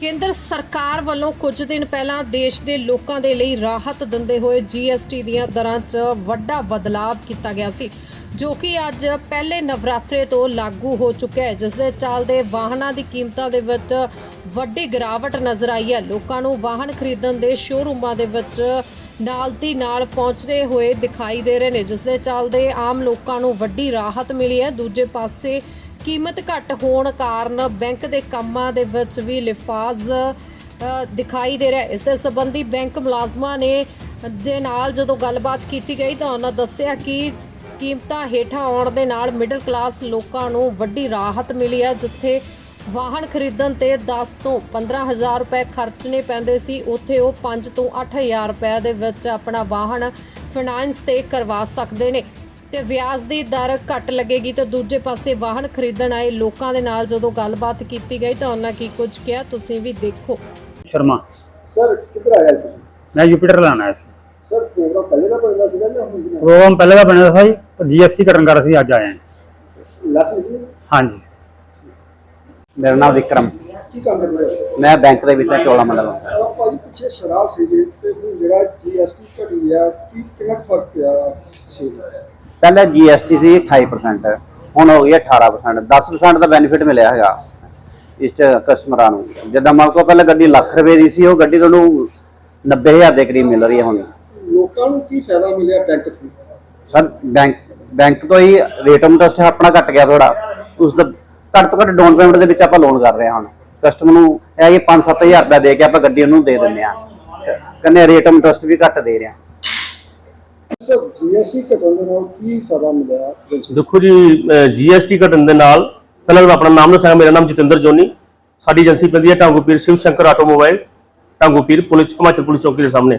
ਕੇਂਦਰ ਸਰਕਾਰ ਵੱਲੋਂ ਕੁਝ ਦਿਨ ਪਹਿਲਾਂ ਦੇਸ਼ ਦੇ ਲੋਕਾਂ ਦੇ ਲਈ ਰਾਹਤ ਦਿੰਦੇ ਹੋਏ GST ਦੀਆਂ ਦਰਾਂ 'ਚ ਵੱਡਾ ਬਦਲਾਅ ਕੀਤਾ ਗਿਆ ਸੀ, ਜੋ ਕਿ ਅੱਜ ਪਹਿਲੇ ਨਵਰਾਤਰੇ ਤੋਂ ਲਾਗੂ ਹੋ ਚੁੱਕਿਆ ਹੈ, ਜਿਸ ਦੇ ਚੱਲਦੇ ਵਾਹਨਾਂ ਦੀ ਕੀਮਤਾਂ ਦੇ ਵਿੱਚ ਵੱਡੀ ਗਿਰਾਵਟ ਨਜ਼ਰ ਆਈ ਹੈ। ਲੋਕਾਂ ਨੂੰ ਵਾਹਨ ਖਰੀਦਣ ਦੇ ਸ਼ੋਰੂਮਾਂ ਦੇ ਵਿੱਚ ਨਾਲ ਦੀ ਨਾਲ ਪਹੁੰਚਦੇ ਹੋਏ ਦਿਖਾਈ ਦੇ ਰਹੇ ਨੇ, ਜਿਸ ਦੇ ਚੱਲਦੇ ਆਮ ਲੋਕਾਂ ਨੂੰ ਵੱਡੀ ਰਾਹਤ ਮਿਲੀ ਹੈ। ਦੂਜੇ ਪਾਸੇ ਕੀਮਤ ਘੱਟ ਹੋਣ ਕਾਰਨ ਬੈਂਕ ਦੇ ਕੰਮਾਂ ਦੇ ਵਿੱਚ ਵੀ ਲਿਫਾਜ਼ ਦਿਖਾਈ ਦੇ ਰਿਹਾ ਇਸ ਦੇ ਸੰਬੰਧੀ ਬੈਂਕ ਮੁਲਾਜ਼ਮਾਂ ਨੇ ਦੇ ਨਾਲ ਜਦੋਂ ਗੱਲਬਾਤ ਕੀਤੀ ਗਈ ਤਾਂ ਉਹਨਾਂ ਦੱਸਿਆ ਕਿ ਕੀਮਤਾਂ ਹੇਠਾਂ ਆਉਣ ਦੇ ਨਾਲ ਮਿਡਲ ਕਲਾਸ ਲੋਕਾਂ ਨੂੰ ਵੱਡੀ ਰਾਹਤ ਮਿਲੀ ਹੈ, ਜਿੱਥੇ ਵਾਹਨ ਖਰੀਦਣ ਤੇ 10 ਤੋਂ 15000 ਰੁਪਏ ਖਰਚਣੇ ਪੈਂਦੇ ਸੀ, ਉੱਥੇ ਉਹ 5 ਤੋਂ 8000 ਰੁਪਏ ਦੇ ਵਿੱਚ ਆਪਣਾ ਵਾਹਨ ਫਾਈਨਾਂਸ ਤੇ ਕਰਵਾ ਸਕਦੇ ਨੇ। ਤੇ ਵਿਆਜ ਦੀ ਦਰ ਘੱਟ ਲੱਗੇਗੀ ਤੇ ਦੂਜੇ ਪਾਸੇ ਵਾਹਨ ਖਰੀਦਣ ਆਏ ਲੋਕਾਂ ਦੇ ਨਾਲ ਜਦੋਂ ਗੱਲਬਾਤ ਕੀਤੀ ਗਈ ਤਾਂ ਉਹਨਾਂ ਕੀ ਕੁਝ ਕਿਹਾ ਤੁਸੀਂ ਵੀ ਦੇਖੋ। ਸ਼ਰਮਾ। ਸਰ ਕਿੱਧਰ ਆਇਆ ਤੁਸੀਂ? ਮੈਂ ਜੁਪੀਟਰ ਲਾਣਾ ਆਇਆ ਸੀ। ਸਰ ਪ੍ਰੋਗਰਾਮ ਪਹਿਲੇ ਦਾ ਬਣਦਾ ਸੀਗਾ ਜਾਂ ਹੁਣ ਦੀ ਪ੍ਰੋਗਰਾਮ ਪਹਿਲੇ ਦਾ ਬਣਿਆ ਸੀ ਪਰ ਜੀਐਸਟੀ ਕੱਟਣ ਕਰ ਅਸੀਂ ਅੱਜ ਆਏ ਹਾਂ। ਲੈਸ ਨਿਕਲੀ ਹਾਂਜੀ। ਮੇਰਾ ਨਾਮ ਵਿਕਰਮ। ਕੀ ਕੰਮ ਕਰਦੇ ਹੋ ਮੈਂ ਬੈਂਕ ਦੇ ਵਿੱਚ ਚੋਲਾ ਮੰਡਲ। ਆਹ ਭਾਜੀ ਪਿੱਛੇ ਸ਼ਰਾਬ ਸੀਗੇ ਤੇ ਹੁਣ ਜਿਹੜਾ ਜੀਐਸਟੀ ਘਟੀ ਆ ਕੀ ਕਿੰਨਾ ਕੁ ਫ਼ਰਕ ਪਿਆ ਸੀ? ਪਹਿਲਾਂ GST ਸੀ 28% ਹੁਣ ਹੋ ਗਈ ਹੈ 18% 10% ਦਾ ਬੈਨੀਫਿਟ ਮਿਲਿਆ ਹੈਗਾ ਇਸ ਚ ਕਸਟਮਰਾਂ ਨੂੰ। ਜਿੱਦਾਂ ਮੰਨ ਲਓ ਪਹਿਲਾਂ ਗੱਡੀ ਲੱਖ ਰੁਪਏ ਦੀ ਸੀ ਉਹ ਗੱਡੀ ਤੁਹਾਨੂੰ 90000 ਦੇ ਕਰੀਬ ਮਿਲ ਰਹੀ ਹੈ ਹੁਣ। ਲੋਕਾਂ ਨੂੰ ਕੀ ਫਾਇਦਾ ਮਿਲਿਆ ਬੈਂਕ ਤੋਂ? ਸਰ ਬੈਂਕ ਬੈਂਕ ਤੋਂ ਹੀ ਰੇਟ ਆਫ ਇੰਟਰਸਟ ਆਪਣਾ ਘਟ ਗਿਆ ਥੋੜਾ ਉਸ ਦਾ ਘੱਟ ਤੋਂ ਘੱਟ ਡਾਊਨ ਪੇਮੈਂਟ ਦੇ ਵਿੱਚ ਆਪਾਂ ਲੋਨ ਕਰ ਰਹੇ ਹਾਂ ਹੁਣ। ਕਸਟਮਰ ਨੂੰ ਇਹ ਹੈ ਕਿ 5-7000 ਰੁਪਏ ਦੇ ਕੇ ਆਪਾਂ ਗੱਡੀ ਉਹਨੂੰ ਦੇ ਦਿੰਦੇ ਆ ਕੰਨੇ ਰੇਟ ਆਫ ਇੰਟਰਸਟ ਵੀ ਘੱਟ ਦੇ ਰਹੇ। ਸਰ ਜੀਐਸਟੀ ਘਟਣ ਦੇ ਨਾਲ ਕੀ ਫਾਇਦਾ ਮਿਲਿਆ? ਦੇਖੋ ਜੀ ਜੀਐਸਟੀ ਘਟਣ ਦੇ ਨਾਲ ਪਹਿਲਾਂ ਮੈਂ ਆਪਣਾ ਨਾਮ ਦੱਸਾਂਗਾ, ਮੇਰਾ ਨਾਮ ਜਤਿੰਦਰ ਜੋਨੀ। ਸਾਡੀ ਏਜੰਸੀ ਪੈਂਦੀ ਹੈ Tangopir, Shiv Shankar automobile, Tangopir police, Himachal police ਚੌਕੀ ਦੇ ਸਾਹਮਣੇ।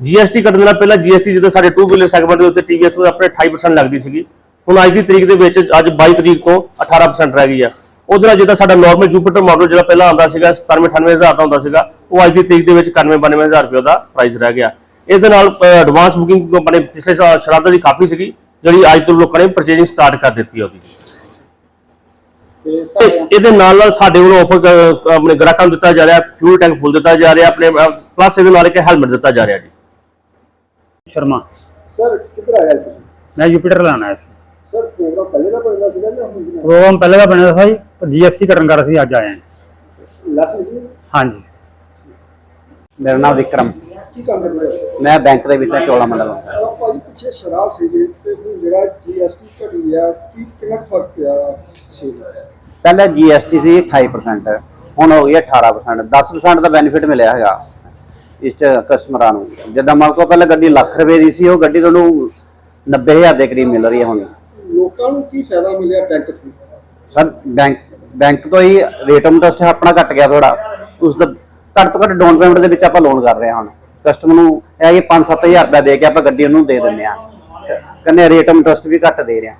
ਜੀਐਸਟੀ ਘਟਣ ਦੇ ਨਾਲ ਪਹਿਲਾਂ ਜੀਐਸਟੀ ਜਿੱਦਾਂ ਸਾਡੇ 2 ਵੀਲਰ ਸੈਗਮੈਂਟ ਦੇ ਉੱਤੇ ਟੀਵੀਐਸ ਆਪਣੇ 28% ਲੱਗਦੀ ਸੀਗੀ। ਹੁਣ ਅੱਜ ਦੀ ਤਰੀਕ ਦੇ ਵਿੱਚ, ਅੱਜ 22 ਤਰੀਕ ਤੋਂ 18% ਰਹਿ ਗਈ ਆ। ਉਹਦੇ ਨਾਲ ਜਿੱਦਾਂ ਸਾਡਾ ਨਾਰਮਲ ਜੂਪੀਟਰ ਮਾਡਲ ਜਿਹੜਾ ਪਹਿਲਾਂ ਆਉਂਦਾ ਸੀਗਾ 97 98000 ਦਾ ਹੁੰਦਾ ਸੀਗਾ, ਉਹ ਅੱਜ ਦੀ ਤਰੀਕ ਦੇ ਵਿੱਚ 91 92000 ਰੁਪਏ ਦਾ ਪ੍ਰਾਈਸ ਰਹਿ ਗਿਆ। ਇਹਦੇ ਨਾਲ ਐਡਵਾਂਸ ਬੁਕਿੰਗ ਆਪਣੇ ਪਿਛਲੇ ਸਾਲ ਸ਼ਰਾਧਾ ਦੀ ਕਾਫੀ ਸੀਗੀ ਜਿਹੜੀ ਅੱਜ ਤੋਂ ਲੋਕਾਂ ਨੇ ਪਰਚੇਜਿੰਗ ਸਟਾਰਟ ਕਰ ਦਿੱਤੀ ਆ ਉਹਦੀ। ਤੇ ਤੇ ਇਹਦੇ ਨਾਲ ਨਾਲ ਸਾਡੇ ਵੱਲੋਂ ਆਫਰ ਆਪਣੇ ਗ੍ਰਾਹਕਾਂ ਨੂੰ ਦਿੱਤਾ ਜਾ ਰਿਹਾ ਫਿਊਲ ਟੈਂਕ ਫੁੱਲ ਦਿੱਤਾ ਜਾ ਰਿਹਾ ਆਪਣੇ ਪਲੱਸ ਇਹਦੇ ਨਾਲ ਇੱਕ ਹੈਲਮਟ ਦਿੱਤਾ ਜਾ ਰਿਹਾ ਜੀ। ਸ਼ਰਮਾ। ਸਰ ਕਿੱਧਰ ਆਇਆ ਤੁਸੀਂ ਮੈਂ ਜੁਪੀਟਰ ਲਾਣਾ ਆਇਆ ਸੀ। ਸਰ ਪ੍ਰੋਗਰਾਮ ਪਹਿਲੇ ਦਾ ਬਣਦਾ ਸੀਗਾ ਜਾਂ ਹੁਣ ਦੀ ਪ੍ਰੋਗਰਾਮ ਪਹਿਲੇ ਦਾ ਬਣਿਆ ਸੀ ਜੀਐਸਟੀ ਕੱਟਣ ਕਰ ਅਸੀਂ ਅੱਜ ਆਏ ਹਾਂ। ਲੈਸ ਨਿਕਲੀ ਹਾਂਜੀ। ਮੇਰਾ ਨਾਮ ਵਿਕਰਮ। ਕੀ ਕੰਮ ਕਰਦੇ ਹੋ ਮੈਂ ਬੈਂਕ ਦੇ ਵਿੱਚ ਚੋਲਾ ਮੰਡਲ ਆਹ ਭਾਜੀ ਪਿੱਛੇ ਸ਼ਰਾਬ ਸੀਗੇ ਤੇ ਹੁਣ ਜਿਹੜਾ ਜੀਐਸਟੀ ਘਟੀ ਆ ਕੀ ਕਿੰਨਾ ਫ਼ਰਕ ਪਿਆ ਸੀ? ਪਹਿਲਾਂ GST ਸੀ 28% ਹੁਣ ਹੋ ਗਈ ਹੈ 18% 10% ਦਾ ਬੈਨੀਫਿਟ ਮਿਲਿਆ ਹੈਗਾ ਇਸ ਚ ਕਸਟਮਰਾਂ ਨੂੰ। ਜਿੱਦਾਂ ਮੰਨ ਲਓ ਪਹਿਲਾਂ ਗੱਡੀ ਲੱਖ ਰੁਪਏ ਦੀ ਸੀ ਉਹ ਗੱਡੀ ਤੁਹਾਨੂੰ 90000 ਦੇ ਕਰੀਬ ਮਿਲ ਰਹੀ ਹੈ ਹੁਣ। ਲੋਕਾਂ ਨੂੰ ਕੀ ਫਾਇਦਾ ਮਿਲਿਆ ਬੈਂਕ ਤੋਂ? ਸਰ ਬੈਂਕ ਬੈਂਕ ਤੋਂ ਹੀ ਰੇਟ ਆਫ ਇੰਟਰਸਟ ਆਪਣਾ ਘਟ ਗਿਆ ਥੋੜਾ ਉਸ ਦਾ ਘੱਟ ਤੋਂ ਘੱਟ ਡਾਊਨ ਪੇਮੈਂਟ ਦੇ ਵਿੱਚ ਆਪਾਂ ਲੋਨ ਕਰ ਰਹੇ ਹਾਂ ਹੁਣ। ਕਸਟਮਰ ਨੂੰ ਇਹ ਹੈ ਕਿ 5-7000 ਰੁਪਏ ਦੇ ਕੇ ਆਪਾਂ ਗੱਡੀ ਉਹਨੂੰ ਦੇ ਦਿੰਦੇ ਆ ਕਹਿੰਦੇ ਰੇਟ ਇੰਟਰਸਟ ਵੀ ਘੱਟ ਦੇ ਰਹੇ। ਹਾਂ